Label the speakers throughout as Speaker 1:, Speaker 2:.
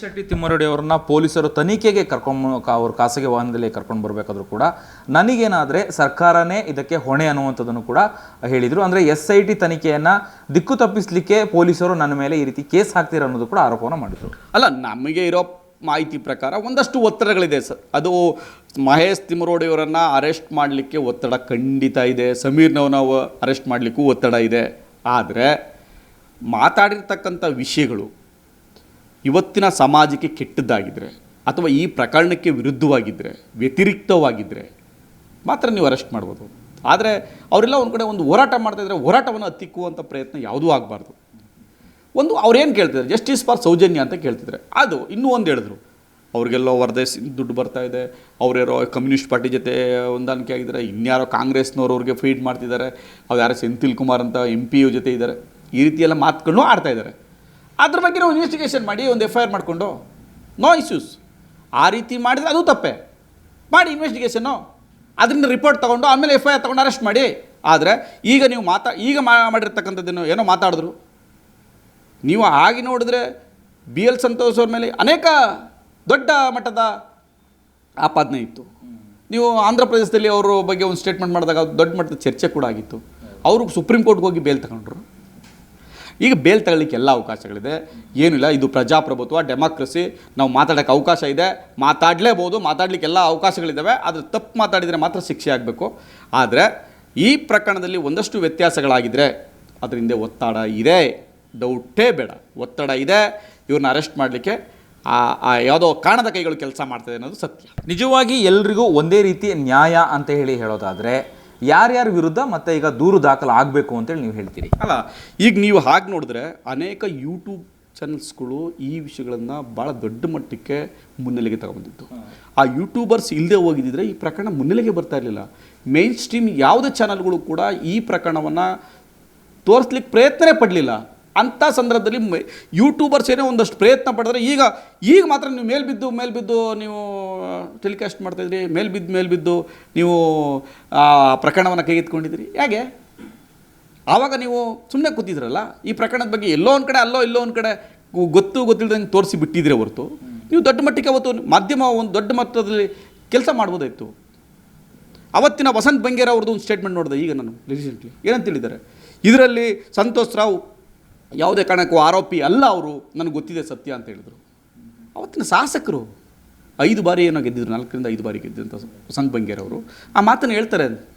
Speaker 1: ಶೆಟ್ಟಿ ತಿಮ್ಮರಡಿ ಅವರನ್ನ ಪೊಲೀಸರು ತನಿಖೆಗೆ ಕರ್ಕೊಂಡು ಅವ್ರ ಖಾಸಗಿ ವಾಹನದಲ್ಲಿ ಕರ್ಕೊಂಡು ಬರಬೇಕಾದ್ರೂ ಕೂಡ ನನಗೇನಾದರೆ ಸರ್ಕಾರನೇ ಇದಕ್ಕೆ ಹೊಣೆ ಅನ್ನುವಂಥದ್ದನ್ನು ಕೂಡ ಹೇಳಿದರು. ಅಂದರೆ ಎಸ್ ಐ ಟಿ ತನಿಖೆಯನ್ನು ದಿಕ್ಕು ತಪ್ಪಿಸಲಿಕ್ಕೆ ಪೊಲೀಸರು ನನ್ನ ಮೇಲೆ ಈ ರೀತಿ ಕೇಸ್ ಹಾಕ್ತಿರೋ ಅನ್ನೋದು ಕೂಡ ಆರೋಪವನ್ನು ಮಾಡಿದರು.
Speaker 2: ಅಲ್ಲ, ನಮಗೆ ಇರೋ ಮಾಹಿತಿ ಪ್ರಕಾರ ಒಂದಷ್ಟು ಒತ್ತಡಗಳಿದೆ ಸರ್. ಅದು ಮಹೇಶ್ ತಿಮ್ಮರೋಡಿಯವರನ್ನು ಅರೆಸ್ಟ್ ಮಾಡಲಿಕ್ಕೆ ಒತ್ತಡ ಖಂಡಿತ ಇದೆ. ಸಮೀರ್ನವನ್ನ ಅರೆಸ್ಟ್ ಮಾಡಲಿಕ್ಕೂ ಒತ್ತಡ ಇದೆ. ಆದರೆ ಮಾತಾಡಿರ್ತಕ್ಕಂಥ ವಿಷಯಗಳು ಇವತ್ತಿನ ಸಮಾಜಕ್ಕೆ ಕೆಟ್ಟದ್ದಾಗಿದ್ದರೆ ಅಥವಾ ಈ ಪ್ರಕರಣಕ್ಕೆ ವಿರುದ್ಧವಾಗಿದ್ದರೆ ವ್ಯತಿರಿಕ್ತವಾಗಿದ್ದರೆ ಮಾತ್ರ ನೀವು ಅರೆಸ್ಟ್ ಮಾಡ್ಬೋದು. ಆದರೆ ಅವರೆಲ್ಲ ಒಂದು ಕಡೆ ಒಂದು ಹೋರಾಟ ಮಾಡ್ತಾಯಿದ್ರೆ ಹೋರಾಟವನ್ನು ಹತ್ತಿಕ್ಕುವಂಥ ಪ್ರಯತ್ನ ಯಾವುದೂ ಆಗಬಾರ್ದು. ಒಂದು ಅವ್ರೇನು ಕೇಳ್ತಿದ್ದಾರೆ? ಜಸ್ಟಿಸ್ ಫಾರ್ ಸೌಜನ್ಯ ಅಂತ ಕೇಳ್ತಿದ್ದಾರೆ. ಅದು ಇನ್ನೂ ಒಂದು ಹೇಳಿದ್ರು. ಅವ್ರಿಗೆಲ್ಲೋ ವರದೇಶ್ ದುಡ್ಡು ಬರ್ತಾ ಇದೆ. ಅವ್ರ್ಯಾರೋ ಕಮ್ಯುನಿಸ್ಟ್ ಪಾರ್ಟಿ ಜೊತೆ ಹೊಂದಾಣಿಕೆ ಆಗಿದ್ದಾರೆ. ಇನ್ಯಾರೋ ಕಾಂಗ್ರೆಸ್ನವ್ರು ಅವ್ರಿಗೆ ಫೀಡ್ ಮಾಡ್ತಿದ್ದಾರೆ. ಅವ್ರು ಯಾರು ಸೆಂಥಿಲ್ ಕುಮಾರ್ ಅಂತ ಎಂ ಪಿ ಯು ಜೊತೆ ಇದ್ದಾರೆ. ಈ ರೀತಿಯೆಲ್ಲ ಮಾತುಗಳನ್ನೂ ಆಡ್ತಾಯಿದ್ದಾರೆ ಅದ್ರ ಬಗ್ಗೆ ನಾವು ಇನ್ವೆಸ್ಟಿಗೇಷನ್ ಮಾಡಿ ಒಂದು ಎಫ್ ಐ ಆರ್ ಮಾಡಿಕೊಂಡು ನೋ ಇಶ್ಯೂಸ್ ಆ ರೀತಿ ಮಾಡಿದರೆ ಅದು ತಪ್ಪೆ. ಮಾಡಿ ಇನ್ವೆಸ್ಟಿಗೇಷನ್ನು ಅದರಿಂದ ರಿಪೋರ್ಟ್ ತೊಗೊಂಡು, ಆಮೇಲೆ ಎಫ್ ಐ ಆರ್ ತೊಗೊಂಡು ಅರೆಸ್ಟ್ ಮಾಡಿ. ಆದರೆ ಈಗ ನೀವು ಮಾತಾ, ಈಗ ಮಾ ಮಾಡಿರ್ತಕ್ಕಂಥದ್ದೇನು ಏನೋ ಮಾತಾಡಿದ್ರು. ನೀವು ಆಗಿ ನೋಡಿದ್ರೆ ಬಿ ಎಲ್ ಸಂತೋಷ್ ಅವ್ರ ಮೇಲೆ ಅನೇಕ ದೊಡ್ಡ ಮಟ್ಟದ ಆಪಾದನೆ ಇತ್ತು. ನೀವು ಆಂಧ್ರ ಪ್ರದೇಶದಲ್ಲಿ ಅವರ ಬಗ್ಗೆ ಒಂದು ಸ್ಟೇಟ್ಮೆಂಟ್ ಮಾಡಿದಾಗ ದೊಡ್ಡ ಮಟ್ಟದ ಚರ್ಚೆ ಕೂಡ ಆಗಿತ್ತು. ಅವರು ಸುಪ್ರೀಂ ಕೋರ್ಟ್ಗೆ ಹೋಗಿ ಬೇಲ್ ತಗೊಂಡ್ರು. ಈಗ ಬೇಲ್ ತಗೊಳ್ಳಿಕ್ಕೆ ಎಲ್ಲ ಅವಕಾಶಗಳಿದೆ. ಏನಿಲ್ಲ ಇದು ಪ್ರಜಾಪ್ರಭುತ್ವ, ಡೆಮಾಕ್ರಸಿ, ನಾವು ಮಾತಾಡೋಕ್ಕೆ ಅವಕಾಶ ಇದೆ. ಮಾತಾಡಲೇಬೋದು, ಮಾತಾಡಲಿಕ್ಕೆ ಎಲ್ಲ ಅವಕಾಶಗಳಿದ್ದಾವೆ ಆದರೆ ತಪ್ಪು ಮಾತಾಡಿದರೆ ಮಾತ್ರ ಶಿಕ್ಷೆ ಆಗಬೇಕು. ಆದರೆ ಈ ಪ್ರಕರಣದಲ್ಲಿ ಒಂದಷ್ಟು ವ್ಯತ್ಯಾಸಗಳಾಗಿದ್ದರೆ ಅದರಿಂದ ಒತ್ತಡ ಇದೆ. ಡೌಟೇ ಬೇಡ. ಒತ್ತಡ ಇದೆ. ಇವ್ರನ್ನ ಅರೆಸ್ಟ್ ಮಾಡಲಿಕ್ಕೆ ಆ ಯಾವುದೋ ಕಾಣದ ಕೈಗಳು ಕೆಲಸ ಮಾಡ್ತದೆ ಅನ್ನೋದು ಸತ್ಯ.
Speaker 1: ನಿಜವಾಗಿ ಎಲ್ರಿಗೂ ಒಂದೇ ರೀತಿ ನ್ಯಾಯ ಅಂತ ಹೇಳಿ ಹೇಳೋದಾದ್ರೆ ಯಾರ್ಯಾರ ವಿರುದ್ಧ ಮತ್ತೆ ಈಗ ದೂರು ದಾಖಲು ಆಗಬೇಕು ಅಂತೇಳಿ ನೀವು ಹೇಳ್ತೀರಿ?
Speaker 2: ಅಲ್ಲ, ಈಗ ನೀವು ಹಾಗೆ ನೋಡಿದ್ರೆ ಅನೇಕ ಯೂಟ್ಯೂಬ್ ಚಾನಲ್ಸ್ಗಳು ಈ ವಿಷಯಗಳನ್ನು ಭಾಳ ದೊಡ್ಡ ಮಟ್ಟಕ್ಕೆ ಮುನ್ನೆಲೆಗೆ ತಗೊಂಡಿತ್ತು ಆ ಯೂಟ್ಯೂಬರ್ಸ್ ಇಲ್ಲದೆ ಹೋಗಿದ್ದಿದ್ರೆ ಈ ಪ್ರಕರಣ ಮುನ್ನೆಲೆಗೆ ಬರ್ತಾ ಇರಲಿಲ್ಲ. ಮೇನ್ ಸ್ಟ್ರೀಮ್ ಯಾವುದೇ ಚಾನಲ್ಗಳು ಕೂಡ ಈ ಪ್ರಕರಣವನ್ನು ತೋರಿಸ್ಲಿಕ್ಕೆ ಪ್ರಯತ್ನನೇ ಪಡಲಿಲ್ಲ. ಅಂಥ ಸಂದರ್ಭದಲ್ಲಿ ಯೂಟ್ಯೂಬರ್ಸ್ ಏನೋ ಒಂದಷ್ಟು ಪ್ರಯತ್ನ ಪಡೆದ್ರೆ ಈಗ ಈಗ ಮಾತ್ರ ನೀವು ಮೇಲ್ಬಿದ್ದು ಮೇಲ್ಬಿದ್ದು ನೀವು ಟೆಲಿಕಾಸ್ಟ್ ಮಾಡ್ತಾಯಿದ್ರಿ ಮೇಲ್ಬಿದ್ದು ಮೇಲ್ಬಿದ್ದು ನೀವು, ಆ, ಪ್ರಕರಣವನ್ನು ಕೈಗೆತ್ಕೊಂಡಿದ್ದೀರಿ ಹೇಗೆ? ಆವಾಗ ನೀವು ಸುಮ್ಮನೆ ಕೂತಿದ್ರಲ್ಲ, ಈ ಪ್ರಕರಣದ ಬಗ್ಗೆ ಎಲ್ಲೋ ಒಂದು ಕಡೆ, ಅಲ್ಲೋ ಎಲ್ಲೋ ಒಂದು ಕಡೆ ಗೊತ್ತು ಗೊತ್ತಿಲ್ಲದಂಗೆ ತೋರಿಸಿ ಬಿಟ್ಟಿದ್ರೆ ಹೊರತು. ನೀವು ದೊಡ್ಡ ಮಟ್ಟಿಗೆ ಅವತ್ತು ಮಾಧ್ಯಮ ಒಂದು ದೊಡ್ಡ ಮಟ್ಟದಲ್ಲಿ ಕೆಲಸ ಮಾಡ್ಬೋದಾಯಿತು. ಅವತ್ತಿನ ವಸಂತ್ ಬಂಗೇರ ಅವ್ರದ್ದು ಒಂದು ಸ್ಟೇಟ್ಮೆಂಟ್ ನೋಡಿದೆ ಈಗ ನಾನು ರೀಸೆಂಟ್ಲಿ ಏನಂತ ಹೇಳಿದ್ದಾರೆ? ಇದರಲ್ಲಿ ಸಂತೋಷ್ ರಾವ್ ಯಾವುದೇ ಕಾರಣಕ್ಕೂ ಆರೋಪಿ ಅಲ್ಲ ಅವರು. ನನಗೆ ಗೊತ್ತಿದೆ ಸತ್ಯ ಅಂತ ಹೇಳಿದರು. ಅವತ್ತಿನ ಶಾಸಕರು ಐದು ಬಾರಿ ಏನೋ ಗೆದ್ದಿದ್ರು, ನಾಲ್ಕರಿಂದ ಐದು ಬಾರಿ ಗೆದ್ದಂಥ ಸಂಘ ಬಂಗೇರವರು. ಆ ಮಾತನ್ನು ಹೇಳ್ತಾರೆ.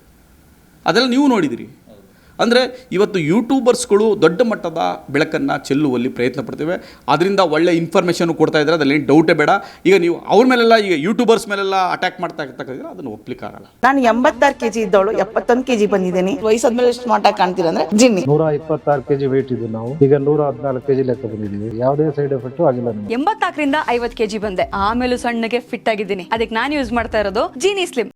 Speaker 2: ಅದೆಲ್ಲ ನೀವು ನೋಡಿದಿರಿ. ಅಂದರೆ ಇವತ್ತು ಯೂಟ್ಯೂಬರ್ಸ್ಗಳು ದೊಡ್ಡ ಮಟ್ಟದ ಬೆಳಕನ್ನು ಚೆಲ್ಲುವಲ್ಲಿ ಪ್ರಯತ್ನ ಪಡ್ತೇವೆ. ಅದರಿಂದ ಒಳ್ಳೆ ಇನ್ಫಾರ್ಮೇಷನ್ ಕೊಡ್ತಾ ಇದ್ದಾರೆ ಅದರಲ್ಲಿ ಡೌಟೇ ಬೇಡ. ಈಗ ನೀವು ಅವ್ರ ಮೇಲೆಲ್ಲ ಈಗ ಯೂಟ್ಯೂಬರ್ಸ್ ಮೇಲೆಲ್ಲ ಅಟ್ಯಾಕ್ ಮಾಡ್ತಾ ಇರ್ತಕ್ಕಂಥ ಅದನ್ನು ಒಪ್ಲಿಕ್ಕಾಗಲ್ಲ
Speaker 3: ನಾನು ಎಂಬತ್ತಾರು ಕೆ ಜಿ ಇದ್ದವಳು ಎಪ್ಪತ್ತೊಂದು ಕೆಜಿ ಬಂದಿದ್ದೀನಿ. ವಯಸ್ಸಾದ್ಮೇಲೆ ಸ್ಮಾರ್ಟ್ ಆಗಿ ಕಾಣ್ತೀರ ಅಂದ್ರೆ ಜಿನ್ನಿ.
Speaker 4: ನೂರ ಇಪ್ಪತ್ತಾರು ಕೆ ಜಿ ವೇಟ್ ಇದ್ದು ನಾವು. ಈಗ ನೂರ ಹದಿನಾಲ್ಕು ಕೆಜಿ ಲೆಕ್ಕ ಬಂದಿದ್ದೀವಿ. ಯಾವುದೇ ಸೈಡ್ ಎಫೆಕ್ಟ್ ಆಗಿಲ್ಲ ನಮಗೆ.
Speaker 5: ಎಂಬತ್ನಾಲ್ಕರಿಂದ ಐವತ್ ಕೆಜಿ ಬಂದೆ. ಆಮೇಲೆ ಸಣ್ಣಗೆ ಫಿಟ್ ಆಗಿದ್ದೀನಿ. ಅದಕ್ಕೆ ನಾನು ಯೂಸ್ ಮಾಡ್ತಾ ಇರೋದು ಜೀನಿ ಸ್ಲಿಮ್